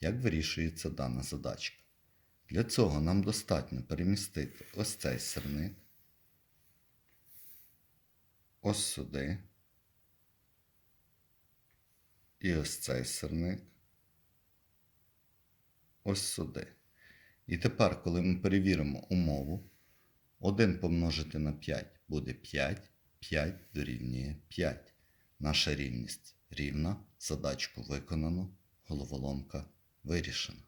Як вирішується дана задачка? Для цього нам достатньо перемістити ось цей сирник, ось сюди, і ось цей сирник, ось сюди. І тепер, коли ми перевіримо умову, 1 помножити на 5 буде 5, 5 дорівнює 5. Наша рівність рівна, задачку виконано, головоломка вирішена.